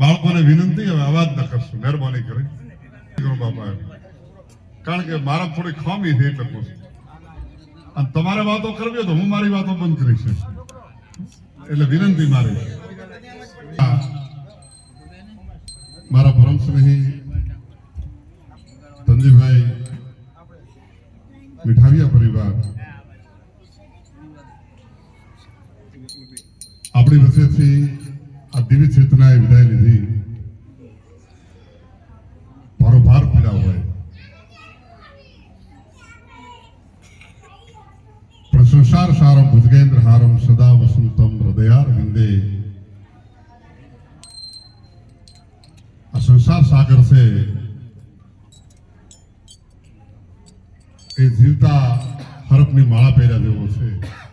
બાળકોને વિનંતી હવે અવાજ ન કરશો મહેરબાની કરી. બાપા કારણ કે મારા થોડી ખામી થઈ એટલે કહું છું. અને તમારે વાતો કરવી હોય તો હું મારી વાતો બંધ કરીશ એટલે વિનંતી મારી. મારા પરમ સ્નેહી ધનજીભાઈ મીઠાવિયા પરિવાર. આપણી વચ્ચેથી દિવ્ય ચેતનાએ વિદાય લીધી. મારો ભાર પીડા હોય. પણ સારમ ભુજગેન્દ્ર હારમ સદા વસંતમ હૃદયાર વિંદે. આ સંસાર સાગર છે. એ જીવતા હરફની માળા પહેર્યા જેવો છે.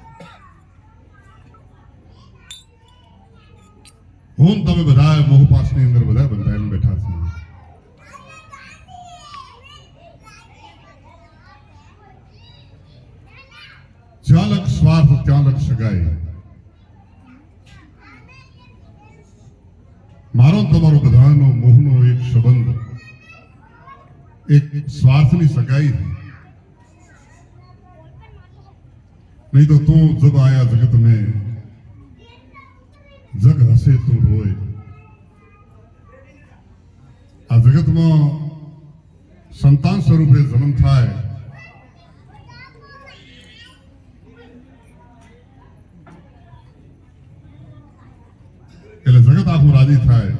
હું ને તમે બધા મોહપાસની અંદર બધા બંધાઈને બેઠા છીએ જ્યાં લગ સ્વાર્થ ત્યાં લગ સગાઈ મારો ને તમારો બધાનો મોહનો એક સંબંધ એક સ્વાર્થની સગાઈ છે નહીં તો તું જબ આયા જગત में જગ હસે તું રોય આ જગતમાં સંતાન સ્વરૂપે જન્મ થાય એટલે જગત આખું રાજી થાય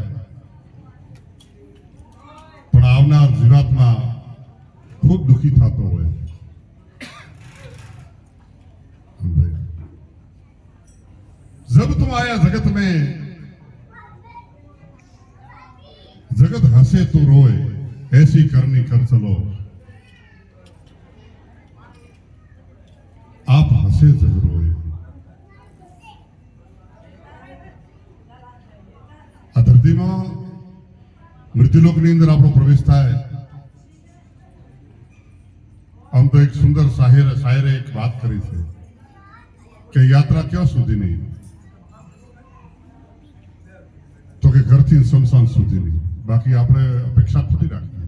પણ આવનાર જીવાતમાં ખૂબ દુઃખી થતો હોય ભાઈ जब तुम आया जगत में जगत हंसे तू रोए, ऐसी करनी कर चलो। आप हंसे जग रोए। धरती में मृत्युलोक अंदर आप प्रवेश है। हम तो एक सुंदर साहिर साहिर एक बात करी थी कि यात्रा क्यों सुधी नहीं। तो घर थी शमशान सुधी नहीं। બાકી આપણે અપેક્ષા ખોટી રાખી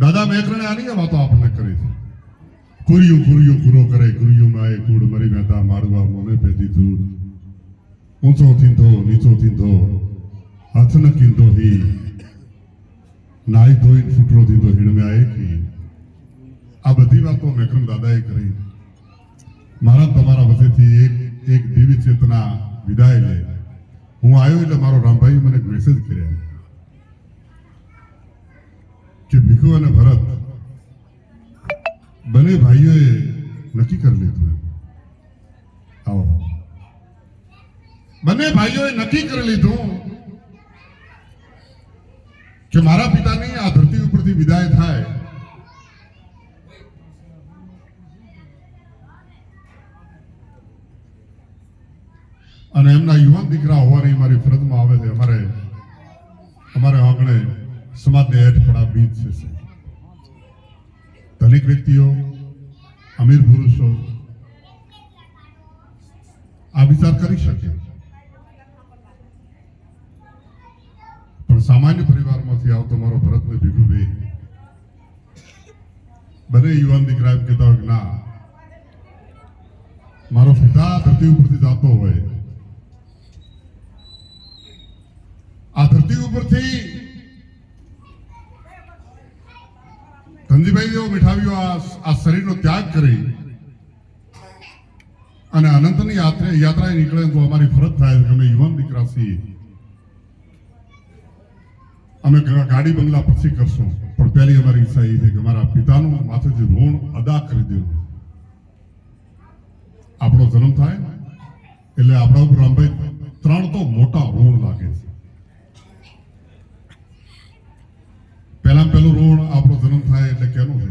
દાદા મેકરણે આની વાતો આપણને કરી છે. કુરિયું કુરિયું કુરો કરે, કુરિયું માય કુડ મરી મેતા મારવા મોને પેદી દૂર ઊંચો થીંધો નીચો થીંધો હાથ ન કીંધો હી. નાઈ ધોઈ ફૂટરો દીધો હિણમે આએ કી. આ બધી વાતો મેકરમ દાદાએ કરી. મારા તમારા વચ્ચેથી એક એક દિવ્ય ચેતના વિદાય લે. હું આવ્યો એટલે મારો રામભાઈ મને એક મેસેજ કર્યા. કે ભીખુ અને ભરત, બંને ભાઈઓએ નક્કી કરી લીધું આવો. બંને ભાઈઓએ નક્કી કરી લીધું કે મારા પિતાની આ ધરતી ઉપરથી વિદાય થાય. અને એમના યુવાન દીકરા હોવાની મારી ફરજમાં આવે છે. અમારે અમારે આંગણે સમાજને હેઠપડા બીજ છે ધનિક વ્યક્તિઓ, અમીર પુરુષો, આ વિચાર કરી શકે. પણ સામાન્ય પરિવારમાંથી આવતો મારો ભરતને ભીખુભાઈ બંને યુવાન દીકરા એમ કહેતા હોય ના, મારો પિતા ધરતી ઉપરથી જાતો હોય. ઉપરથી ધનજીભાઈ જેવો આ શરીરનો ત્યાગ કરી અને અનંતની યાત્રા, યાત્રાએ નીકળે તો અમારી ફરજ થાય અમે યુવાન દીકરા છીએ. અમે ગાડી બંગલા પછી કરશું. પણ પહેલી અમારી ઈચ્છા એ છે કે અમારા પિતાનું માથે જે ઋણ અદા કરી દેવું. આપણો જન્મ થાય એટલે આપણા ઉપર રામભાઈ ત્રણ તો મોટા ઋણ લાગે છે પહેલા પહેલું ઋણ આપણો જન્મ થાય એટલે કેનું છે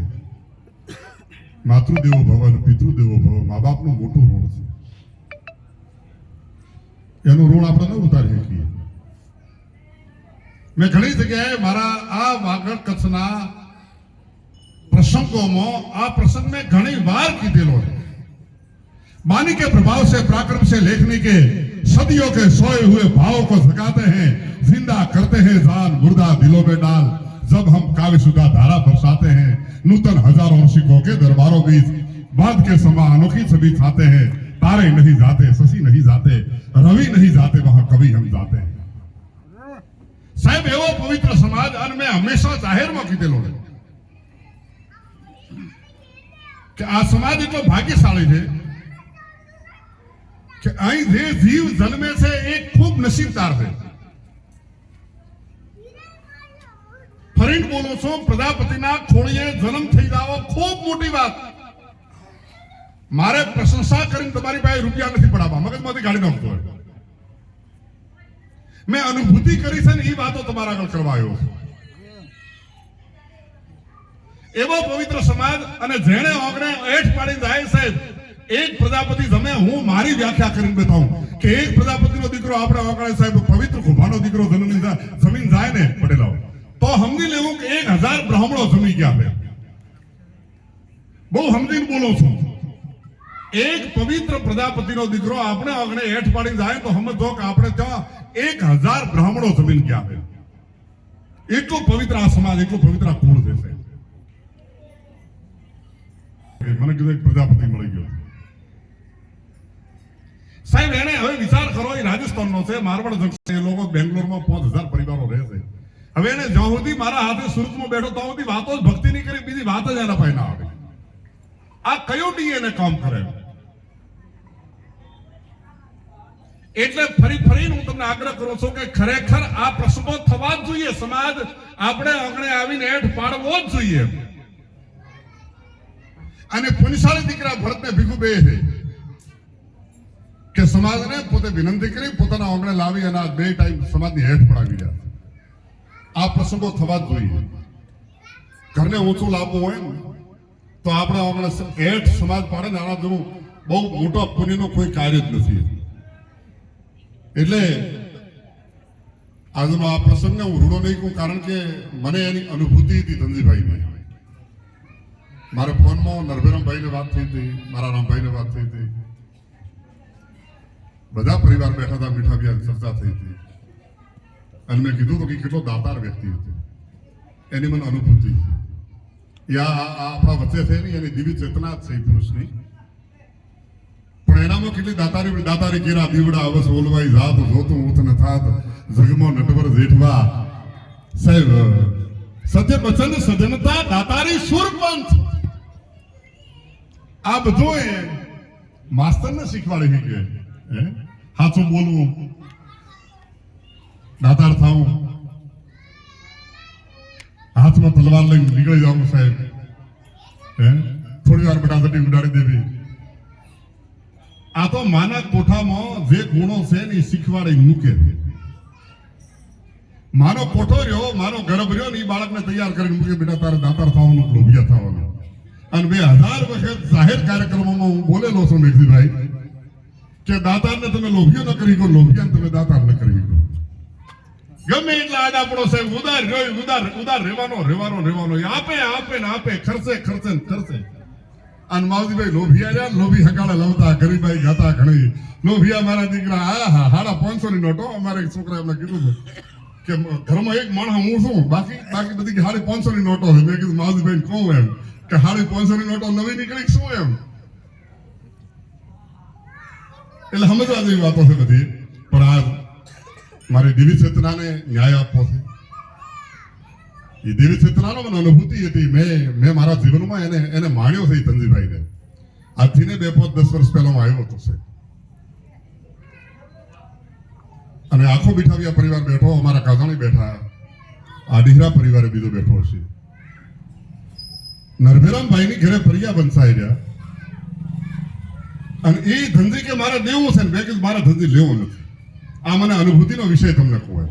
માતૃદેવો ભવ અને પિતૃદેવો ભવ મા બાપનું મોટું ઋણ છે એનું ઋણ આપણે ન ઉતારી શકીએ મેં ઘણી જગ્યાએ મારા આ વાગડ કચ્છના प्रसंगों આ પ્રસંગ મેં ઘણી વાર કીધેલો છે मानी के प्रभाव से पराक्रम से लेखनी के सदियों के सोए हुए भाव को जगाते हैं जिंदा करते हैं जान मुर्दा दिलों में डाल जब हम काव्य सुधा धारा बरसाते हैं नूतन हजारों रसिकों के दरबारों बीच बाद के समा अनोखी छवि खाते हैं तारे नहीं जाते शशि नहीं जाते रवि नहीं जाते वहां कभी हम जाते हैं સાહેબ એવો પવિત્ર સમાજ અને મેં હંમેશા જાહેરમાં કીધેલો છે કે આ સમાજ એટલો ભાગ્યશાળી છે કે અહીં જે જીવ જન્મે છે એ ખૂબ નસીબદાર છે ફરીને બોલો છો, પ્રજાપતિના ખોળીએ જન્મ થઈ જાવો ખૂબ મોટી વાત. મારે પ્રશંસા કરીને તમારી પાસે રૂપિયા નથી પડાવવા, મગજમાંથી ગાડી નાખતો મેં અનુભૂતિ કરી છે ને, એ વાતો તમારા આગળ કરવા આવ્યો એવો પવિત્ર સમાજ અને જેણે ઓગણે એઠ પાડી જાય સાહેબ એક પ્રજાપતિ જમે, હું મારી વ્યાખ્યા કરીને બતાવું. કે એક પ્રજાપતિનો દીકરો આપણે ઓગણે સાહેબ પવિત્ર ખોભાનો દીકરો જમીન જમીન જાય ને પટેલાઓ તો સમજી લેવું કે એક હજાર બ્રાહ્મણો જમી ગયા છે બહુ સમજીને બોલું છું. એક પવિત્ર પ્રજાપતિનો દીકરો આપણે અગણે હેઠ પાડી જાય તો સમજો કે આપણે ત્યાં એક હજાર બ્રાહ્મણો જમીન ગયા છે એટલું પવિત્ર આ સમાજ, એટલું પવિત્ર આ કુળ થશે મને કીધું એક પ્રજાપતિ મળી ગયો. સાહેબ, એને હવે વિચાર કરો, એ રાજસ્થાનનો છે, મારવાડ જંકશન, એ લોકો બેંગ્લોરમાં પાંચ હજાર પરિવારો રહે છે. હવે એને જ્યાં સુધી મારા હાથે સુરતમાં બેઠો ત્યાં સુધી વાતો જ ભક્તિ નહીં કરી, બીજી વાત જ એના પાસે ના આવે. આ કયો ડીએનએ કામ કરે? એટલે ફરી ફરીને હું તમને આગ્રહ કરું છું કે ખરેખર આ પ્રસંગો થવા જ જોઈએ. સમાજ આપણે આંગણે આવીને હેઠ પાડવો જ જોઈએ. અને પુનિશાળી દીકરા ભરતને ભીખું બે છે કે સમાજને પોતે વિનંતી કરી, પોતાના આંગણે લાવી અને આ બે ટાઈમ સમાજની હેઠ પડાવી રહ્યા આ પ્રસંગો થવા જ જોઈએ. ઘરને ઊંચું લાવવું હોય ને, તો આપણે હમણાં હેઠ સમાજ પાડે ને આના જેવું બહુ મોટો પુણ્યનું કોઈ કાર્ય જ નથી. એટલે આજનો આ પ્રસંગને હું રૂડો નહીં કહું, કારણ કે મને એની અનુભૂતિ હતી ધનજીભાઈની. મારે ફોનમાં નરભેરામભાઈને વાત થઈ હતી, મારા રામભાઈને વાત થઈ હતી. બધા પરિવાર બેઠા હતા મીઠા બિયા ચર્ચા થઈ હતી. અને મેં કીધું હતું કે કેટલો દાતાર વ્યક્તિ હતો. એની મને અનુભૂતિ. એ આ આપણા વચ્ચે છે ને, એની દિવ્ય ચેતના જ છે પુરુષની. પણ એનામાં કેટલી દાતારી દાતારી કેરા દીવડા અવસ ઓલવાઈ જાત, જોતું ઉથન થાત, જગમો નટવર જેઠવા. સાહેબ, સત્ય બચન સજનતા દાતારી સુરપંથ આ બધું માસ્તરને શીખવાડી કે? હાથું બોલવું દાતાર થાવું હાથમાં તલવાર લઈને નીકળી જવાનું સાહેબ હે થોડી વાર બટાસટી ઉડાડી દેવી આ તો માના કોઠામાં જે ગુણો છે એ શીખવાડી મૂકે માનો કોઠો રહ્યો મારો ગર્ભ રહ્યો ને એ બાળકને તૈયાર કરીને મૂકે બેટા તારે દાતાર થવાનું લોભિયા થવાનું અને બે હજાર વખત જાહેર કાર્યક્રમોમાં હું બોલેલો છું મેઘજીભાઈ કે દાતારને તમે લોભિયો ન કરી ગયો લોભિયાને તમે દાતાર ન કરી ગયો ગમે એટલા આડા પડોશે ઉદાર રહ્યો, ઉદાર ઉદાર રહેવાનો રહેવાનો રહેવાનો. આપે આપે ને આપે, ખર્ચે ખર્ચે ને ખર્ચે. અને માવજીભાઈ લોભિયા રહ્યા લોભી હકાળે લવતા, ગરીબાઈ ગાતા ઘણી. લોભિયા મારા દીકરા, આ હા હાડા પાંચસો ની નોટો અમારે છોકરા એમને કીધું કે, ઘરમાં એક માણસ હું છું, બાકી બાકી બધી હાડી પાંચસો ની નોટો છે. મેં કીધું માવજીભાઈ કહું એમ કે હાડી પાંચસો ની નોટો નવી નીકળી શું એમ? એટલે સમજવા જેવી વાતો છે બધી. પણ આ મારી દેવી ચેતનાને ન્યાય આપવો છે. એ દેવી ચેતનાનો મને અનુભૂતિ હતી. મેં મેં મારા જીવનમાં એને એને માણ્યો છે તંજીભાઈને આજથી ને બે પાંચ દસ વર્ષ પહેલા હું આવ્યો હતો અને આખો બીઠાવિયા પરિવાર બેઠો, અમારા કાજાણી બેઠા આ ડીહરા પરિવારે બીજો બેઠો છે નરભેરામભાઈની ઘરે ફરિયા બંસાઈ રહ્યા. અને એ ધંધી કે મારે દેવું છે મેં કીધું મારે ધંધી લેવો નથી. આ મને અનુભૂતિનો વિષય તમને કહું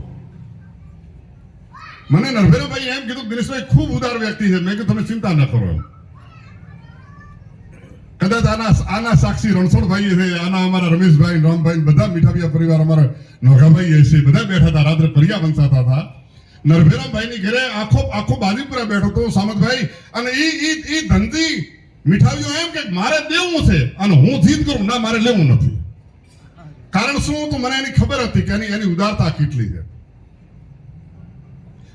મને નરભેરાભાઈ એમ કીધું દિનેશભાઈ ખૂબ ઉદાર વ્યક્તિ છે. મેં કીધું, તમે ચિંતા ન કરો કદાચ આના આના સાક્ષી રણછોડભાઈ છે, આના અમારા રમેશભાઈ, રામભાઈ, બધા મીઠાભિયા પરિવાર અમારા નોઘાભાઈ છે. બધા બેઠા હતા, રાત્રે પરિયા વંચાતા હતા નરભેરામભાઈની ઘરે આખો આખો બાજીપુરા બેઠો હતો, સામતભાઈ. અને એ ઈ ધંધી મીઠાઈઓ એમ કે, મારે દેવું છે. અને હું જીત કરું, ના, મારે લેવું નથી. કારણ શું તો મને એની ખબર હતી કે એની એની ઉદારતા કેટલી છે.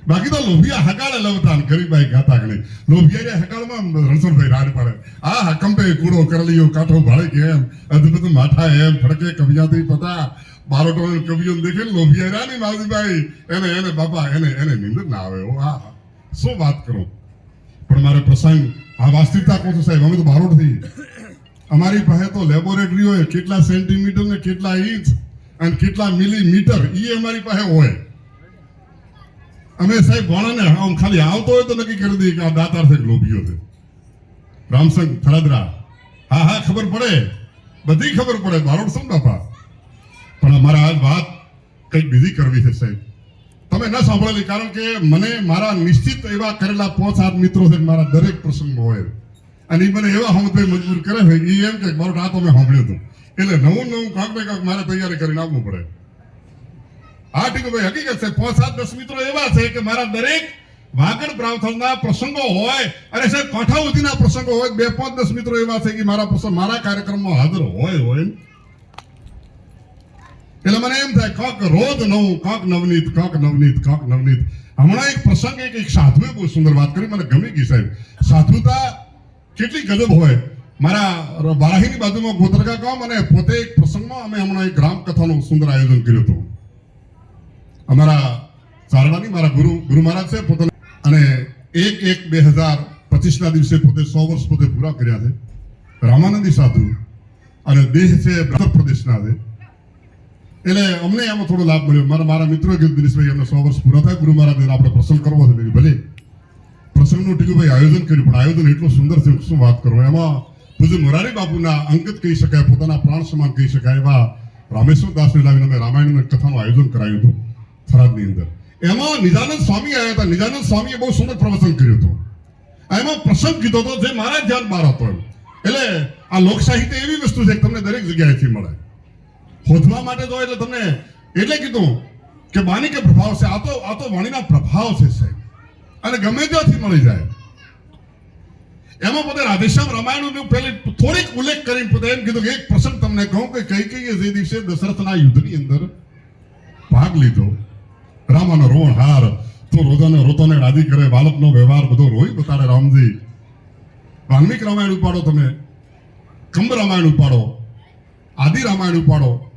બાકી તો લોભિયા હકાળે લવતા ગરીબાઈ ગાતા ગણી લોભિયા હકાળમાં રણછોડભાઈ રાડ પાડે. આ હકંપે કૂડો કરલિયો કાઠો ભાળે કેમ અદભુત માઠા એમ, ફડકે કવિયાથી પતા. બારોટો કવિયો દેખે લોભિયા રહ્યા ની માવજીભાઈ. એને એને બાપા, એને એને નિંદર ના આવે. ઓ આ શું વાત કરો? પણ મારે પ્રસંગ આ વાસ્તવિકતા કહું છું સાહેબ, અમે તો બારોટથી અમારી પાસે તો લેબોરેટરી હોય, કેટલા સેન્ટીમીટર ને કેટલા ઇંચ અને કેટલા મિલીમીટર એ અમારી પાસે હોય. અમે સાહેબ ભણાને આમ ખાલી આવતો હોય તો નક્કી કરી દઈએ કે આ દાતાર છે લોભીઓ છે. રામસંગ થરાદરા. હા હા, ખબર પડે. બધી ખબર પડે. બારોટ શું બાપા? પણ અમારે આ વાત કંઈક બીજી કરવી છે સાહેબ. તમે ન સાંભળેલી, કારણ કે મને મારા નિશ્ચિત એવા કરેલા પાંચ આઠ મિત્રો છે મારા દરેક પ્રસંગમાં હોય. અને એ મને એવા સમજે મજબૂર કરે છે એ એમ કે મારો આ મેં સાંભળ્યો હતો. એટલે નવું નવું કાંક ને કાંક મારે તૈયારી કરીને આવવું પડે. હા ઠીક ભાઈ હકીકત છે, પાંચ સાત દસ મિત્રો એવા છે કે મારા દરેક વાગડ બ્રાહ્મણના પ્રસંગો હોય અને સાહેબ કાંઠાઉદીના પ્રસંગો હોય, બે પાંચ દસ મિત્રો એવા છે કે મારા પ્રસંગ, મારા કાર્યક્રમમાં હાજર હોય હોય. એટલે મને એમ થાય, કાંક રોજ નવું, કાંક નવનીત કાંક નવનીત કાંક નવનીત. હમણાં એક પ્રસંગ એક સાધુએ બહુ સુંદર વાત કરી, મને ગમી ગઈ સાહેબ. સાધુતા કેટલી ગજબ હોય. મારા વારાહીની બાજુમાં ગોતરકા ગામ અને પોતે એક પ્રસંગમાં અમે હમણાં એક ગ્રામ કથાનું સુંદર આયોજન કર્યું હતું. અમારા ચારણાની મારા ગુરુ ગુરુ મહારાજ છે, પોતાના અને એક એક બે હજાર પચીસના દિવસે પોતે સો વર્ષ પોતે પૂરા કર્યા છે. રામાનંદી સાધુ અને દેહ છે પ્રદેશના છે. એટલે અમને એમાં થોડો લાભ મળ્યો. મારા મારા મિત્રો કીધું દિનેશભાઈ અમને સો વર્ષ પૂરા થાય. ગુરુ મહારાજને આપણે પ્રસંગ કરવો છે, ભલે પ્રસંગનું ટીકુભાઈ આયોજન કર્યું, પણ આયોજન એટલું સુંદર થયું શું વાત કરો. એમાં પૂજ્ય મોરારી બાપુના અંગત કહી શકાય, પોતાના પ્રાણ સમાન કહી શકાય, એવા રામેશ્વર દાસને લાવીને અમે રામાયણ કથાનું આયોજન કરાયું હતું થરાદની અંદર. એમાં નિજાનંદ સ્વામી આવ્યા હતા. નિજાનંદ સ્વામીએ બહુ સુંદર પ્રવચન કર્યું હતું. એમાં પ્રસંગ કીધો હતો, જે મારા ધ્યાન બહાર હતો એમ. એટલે આ લોકસાહિત્ય એવી વસ્તુ છે કે તમને દરેક જગ્યાએથી મળે. શોધવા માટે જો એટલે તમને એટલે કીધું કે વાણી કે પ્રભાવ છે. આ તો આ તો વાણીના પ્રભાવ છે, સાહેબ. અને ગમે ત્યાંથી મળી જાય. એમાં પોતે રાધેશ્યામ રામાયણનું પહેલી થોડીક ઉલ્લેખ કરીને પોતે એમ કીધું કે એક પ્રસંગ તમને કહું કે કઈ કઈ જે દિવસે દશરથના યુદ્ધની અંદર ભાગ લીધો. રામાનો રોણ હાર, તો રોજાને રોતોને રાજી કરે, બાળકનો વ્યવહાર બધો રોઈ બતાડે રામજી. વાલ્મિક રામાયણ ઉપાડો તમે. કંબ રામાયણ ઉપાડો. આદિ રામાયણ ઉપાડો.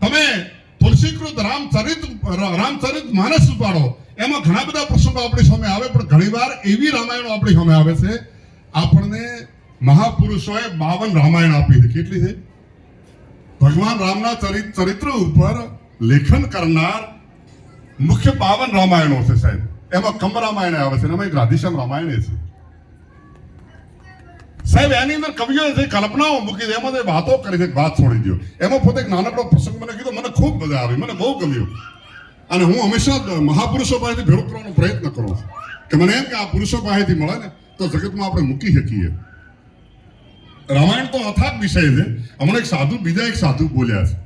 તમે તુલસીકૃત રામચરિત રામચરિત માનસ ઉપાડો. એમાં ઘણા બધા પ્રસંગો આપણી સામે આવે, પણ ઘણીવાર એવી રામાયણો આપણી સામે આવે છે, આપણને મહાપુરુષોએ બાવન રામાયણ આપી છે. કેટલી છે? ભગવાન રામના ચરિત, ચરિત્ર ઉપર લેખન કરનાર મુખ્ય બાવન રામાયણો છે સાહેબ. એમાં કંબ રામાયણ આવે છે એમાં એક રાધેશ્યામ રામાયણ છે. સાહેબ, એની અંદર કવિઓએ જે કલ્પનાઓ મૂકી છે, એમાં જે વાતો કરી છે વાત છોડી દો એમાં પોતે એક નાનકડો પ્રસંગ મને કીધો, મને ખૂબ મજા આવી, મને બહુ ગમ્યું. અને હું હંમેશા મહાપુરુષો પાસેથી ભેળો કરવાનો પ્રયત્ન કરું છું. કે મને એમ કે આ પુરુષો પાસેથી મળે ને, તો જગતમાં આપણે મૂકી શકીએ. રામાયણ તો અથાગ વિષય છે. હમણાં એક સાધુ, બીજા એક સાધુ બોલ્યા છે.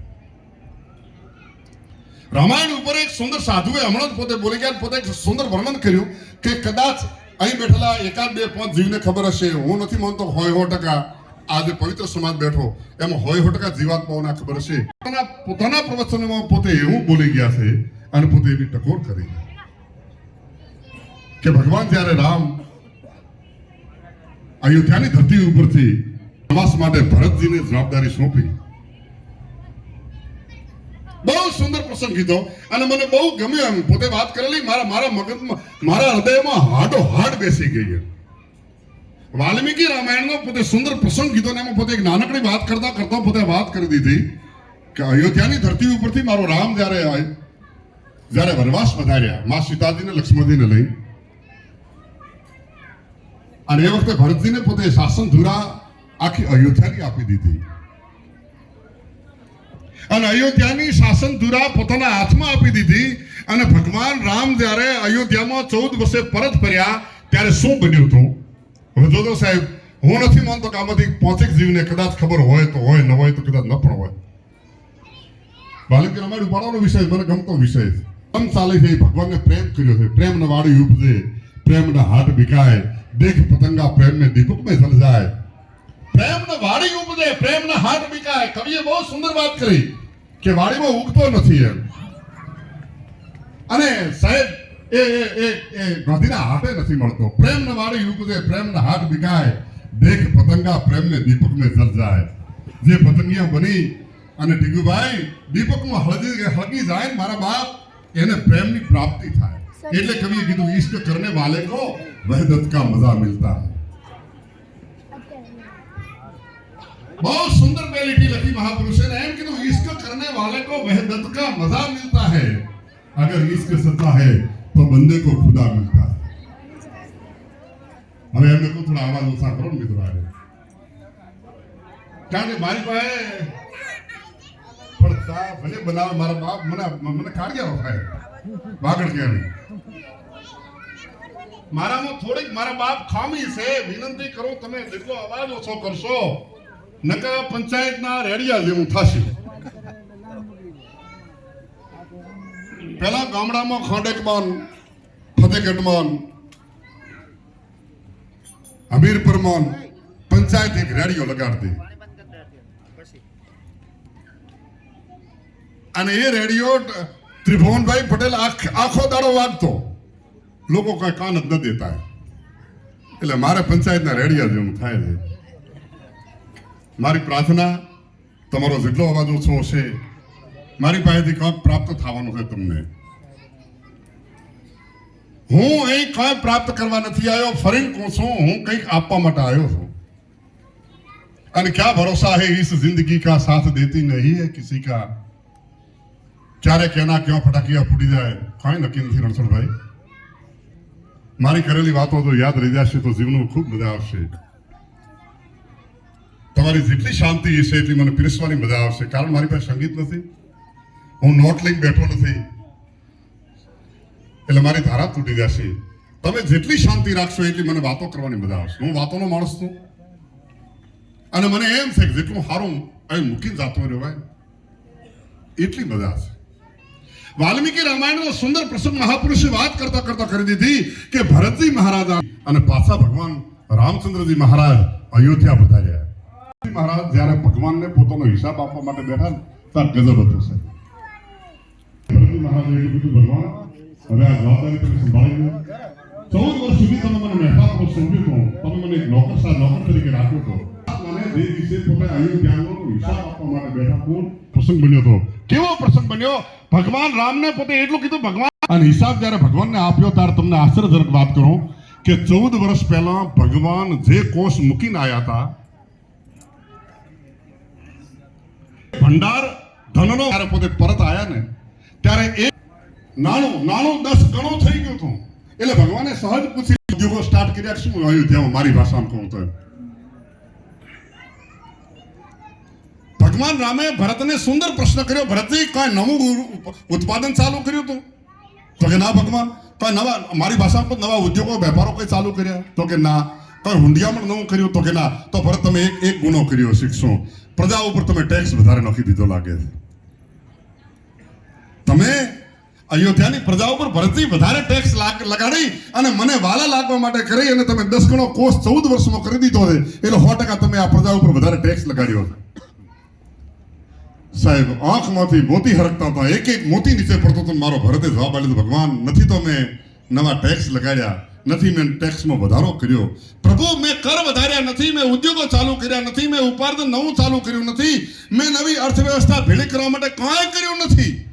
રામાયણ ઉપર એક સુંદર સાધુએ હમણાં જ પોતે બોલી ગયા પોતે એક સુંદર વર્ણન કર્યું કે કદાચ અહીં બેઠેલા એકાદ બે પાંચ જીવને ખબર હશે. હું નથી માનતો હોય હો ટકા. આજે પવિત્ર સમાજ બેઠો, એમાં હોય હો ટકા જીવાત્માઓને ખબર હશે. પોતાના પોતાના પ્રવચનમાં પોતે એવું બોલી ગયા છે અને એવી ટકોર કરી કે ભગવાન જ્યારે રામ અયોધ્યાની ધરતી ઉપરથી પ્રવાસ માટે ભરતજીને જવાબદારી સોંપી, બહુ સુંદર પ્રસંગ કીધો અને મને બહુ ગમ્યો એમ. પોતે વાત કરેલી, મારા મારા મગજમાં, મારા હૃદયમાં હાડો હાડ બેસી ગઈ વાલ્મીકી રામાયણનો પોતે સુંદર પ્રસંગ કીધો ને એમાં પોતે એક નાનકડી વાત કરતા કરતા પોતે વાત કરી દીધી કે અયોધ્યાની ધરતી ઉપરથી મારો રામ જ્યારે જ્યારે વનવાસ વધાર્યા, મા સીતાજીને લક્ષ્મણજીને લઈ. અને એ વખતે ભરતજીને પોતે શાસન ધુરા આખી અયોધ્યાની આપી દીધી. અને અયોધ્યાની શાસન ધુરા પોતાના હાથમાં આપી દીધી અને ભગવાન રામ જ્યારે અયોધ્યામાં ચૌદ વર્ષે પરત ફર્યા, ત્યારે શું બન્યું હતું? હવે જોજો સાહેબ, હું નથી માનતો કે આમાંથી પાંચેક જીવને કદાચ ખબર હોય તો હોય, ન હોય તો કદાચ ન પણ હોય. બાલકી રમાડ ઉપાડવાનો વિષય, મને ગમતો વિષય છે. પ્રેમ ચાલે છે, ભગવાનને પ્રેમ કર્યો છે. પ્રેમને વાળી ઉપજે પ્રેમના હાથ વિકાય દેખ પતંગા પ્રેમને દીપકમાં સલજાય પ્રેમને વાળી ઉપજે પ્રેમના હાથ વિકાય કવિએ બહુ સુંદર વાત કરી કે વાડીમાં ઉગતો નથી એમ. અને સાહેબ, એ એ એ એ ગાંધીના હાથે નથી મળતો. પ્રેમને વાળી ઉપજે પ્રેમના હાથ વિકાય દેખ પતંગા પ્રેમને દીપકને સલજાય જે પતંગિયા બની અને ટીગુભાઈ, દીપકમાં હળગી હળગી જાય મારા બાપ એને પ્રેમની પ્રાપ્તિ થાય એટલે કવિએ કીધું ઈશ્ક કરને વાલે કો વહદત કા મજા મિલતા હૈ बहुत सुंदर पे लिखी लखी महापुरुष ने एम कीधું इश्क करने वाले को वहदत का मजा मिलता है अगर इश्क सच्चा है तो बंदे को खुदा मिलता है હવે એમને કહું થોડા અવાજ ઓછા કરો ને મિત્રો આજે કારણ કે મારી પાસે પડતા ભલે બનાવે, મારા બાપ મને મને કાઢ્યા ભાઈ. વાગડ કે મારામાં થોડીક મારા બાપ ખામી છે, વિનંતી કરું તમે જેટલો અવાજ ઓછો કરશો નકા પંચાયતના રેડિયા જેવું થશે. પેલા ગામડામાં ખોડેકમાન ફતેગઢમાન હમીરપુરમાં પંચાયત એક રેડિયો લગાડતી. અને એ રેડિયો ત્રિભુવનભાઈ પટેલ આખો દાડો વાગતો. લોકો કોઈ કાન જ ન દેતા. એટલે મારે પંચાયતના રેડિયા જેવું થાય છે. મારી પ્રાર્થના, તમારો જેટલો અવાજ ઓછો હશે, મારી પાસેથી કંઈક પ્રાપ્ત થવાનું છે તમને. હું અહીં કંઈ પ્રાપ્ત કરવા નથી આવ્યો ફરી કહું છું, હું કંઈક આપવા માટે આવ્યો છું. અને ક્યાં ભરોસા હે ઇસ જિંદગી કા સાથ દેતી નહીં હે, કિસી કા ક્યારે કેના ક્યાં ફટાકિયા ફૂટી જાય, કાંઈ નક્કી નથી રણછોડભાઈ. મારી કરેલી વાતો જો યાદ રહી જશે તો જીવનમાં ખૂબ મજા આવશે. તમારી જેટલી શાંતિ હશે એટલી મને પીરસવાની મજા આવશે. કારણ મારી પાસે સંગીત નથી. હું નોટ લઈને બેઠો નથી. એટલે મારી ધારા તૂટી જશે. તમે જેટલી શાંતિ રાખશો એટલી મને વાતો કરવાની મજા આવશે. હું વાતોનો માણસ છું. અને મને એમ છે કે જેટલું સારું અહીં મૂકીને જાતો રહેવાય, એટલી મજા છે વાલ્મીકી રામાયણનો સુંદર પ્રસંગ મહાપુરુષે વાત કરતા કરતા કરી દીધી કે ભરતજી મહારાજા અને પાછા ભગવાન રામચંદ્રજી મહારાજ અયોધ્યા પધાર્યા. મહારાજ જ્યારે ભગવાનને પોતાનો હિસાબ આપવા માટે બેઠા ત્યાં ગજબ હતું સાહેબ. ભરતજી મહારાજે એટલું કીધું, ભગવાન, હવે આ જવાબદારી તમે સંભાળી લો. ચૌદ વર્ષ સુધી તમે મને મહેતાપુર સમજ્યો હતો. તમે મને એક નોકર સા નોકર તરીકે રાખ્યો હતો. મને જે દિવસે પોતે અયોધ્યાનો હિસાબ આપવા માટે બેઠા કોણ? પ્રસંગ બન્યો હતો કેવો પ્રસંગ બન્યો? ભગવાન રામને પોતે એટલું કીધું, ભગવાન. અને હિસાબ જ્યારે ભગવાનને આપ્યો, ત્યારે તમને આશ્ચર્યજનક વાત કરું કે ચૌદ વર્ષ પહેલા ભગવાન જે કોષ મૂકીને આવ્યા હતા, ભંડાર ધનનો જ્યારે પોતે પરત આવ્યા ને, ત્યારે એ નાણું નાણું દસ ગણો થઈ ગયું હતું. એટલે ભગવાને સહજ પૂછી ઉદ્યોગો સ્ટાર્ટ કર્યા શું અયોધ્યામાં મારી ભાષામાં કહું તો ભગવાન રામે ભરતને સુંદર પ્રશ્ન કર્યો. ભરતજી, કાંઈ નવું ઉત્પાદન ચાલુ કર્યું હતું તો કે ના ભગવાન, કાંઈ નવા, મારી ભાષામાં નવા ઉદ્યોગો, વેપારો કંઈ ચાલુ કર્યા? તો કે ના. કાંઈ હુંડિયામણ નવું કર્યું? તો કે ના. તો ભરત તમે એક એક ગુનો કર્યો શીખશો પ્રજા ઉપર તમે ટેક્સ વધારે નાખી દીધો લાગે છે. તમે અયોધ્યાની પ્રજા ઉપર ભરતજી વધારે ટેક્સ લાગ- લગાડી અને મને વાલા લાગવા માટે કરી અને તમે દસ ગણો કોષ ચૌદ વર્ષમાં કરી દીધો છે. એટલે સો ટકા તમે આ પ્રજા ઉપર વધારે ટેક્સ લગાડ્યો છે. સાહેબ, આંખમાંથી મોતી હરકતા હતા. એક એક મોતી નીચે પડતો હતો મારો ભરતે જવાબ આપ્યો ભગવાન, નથી તો મેં નવા ટેક્સ લગાડ્યા. નથી મેં ટેક્સમાં વધારો કર્યો. પ્રભુ, મેં કર વધાર્યા નથી, મેં ઉદ્યોગો ચાલુ કર્યા નથી, મેં ઉપાર્જન નવું ચાલુ કર્યું નથી, મેં નવી અર્થવ્યવસ્થા ભેળી કરવા માટે કાંઈ કર્યું નથી.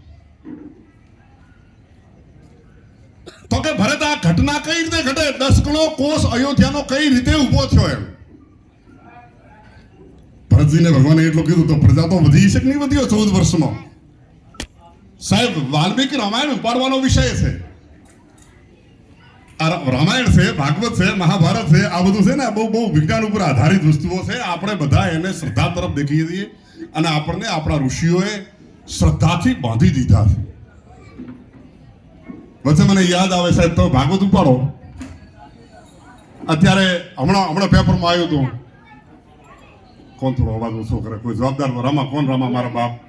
તો કે ભરત, આ ઘટના કઈ રીતે ઘટે? દસ ગણો કોષ અયોધ્યાનો કઈ રીતે ઊભો થયો એમ? ભરતજીને ભગવાને એટલું કીધું તો પ્રજા તો વધી છે કે નહીં વધી ચૌદ વર્ષમાં? સાહેબ, વાલ્મીકી રામાયણ ઉપાડવાનો વિષય છે. રામાયણ છે, ભાગવત છે, મહાભારત છે, આ બધું છે ને બહુ બહુ વિજ્ઞાન ઉપર આધારિત વસ્તુઓ છે. આપણે બધા એને શ્રદ્ધા તરફ દેખીએ છીએ અને આપણને આપણા ઋષિઓએ શ્રદ્ધાથી બાંધી દીધા છે. વચ્ચે મને યાદ આવે સાહેબ, તમે ભાગવત ઉપાડો. અત્યારે હમણાં હમણાં પેપરમાં આવ્યું હતું. કોણ થોડો અવાજ ઓછો કરે? કોઈ જવાબદાર રામા કોણ રામા મારા બાપ?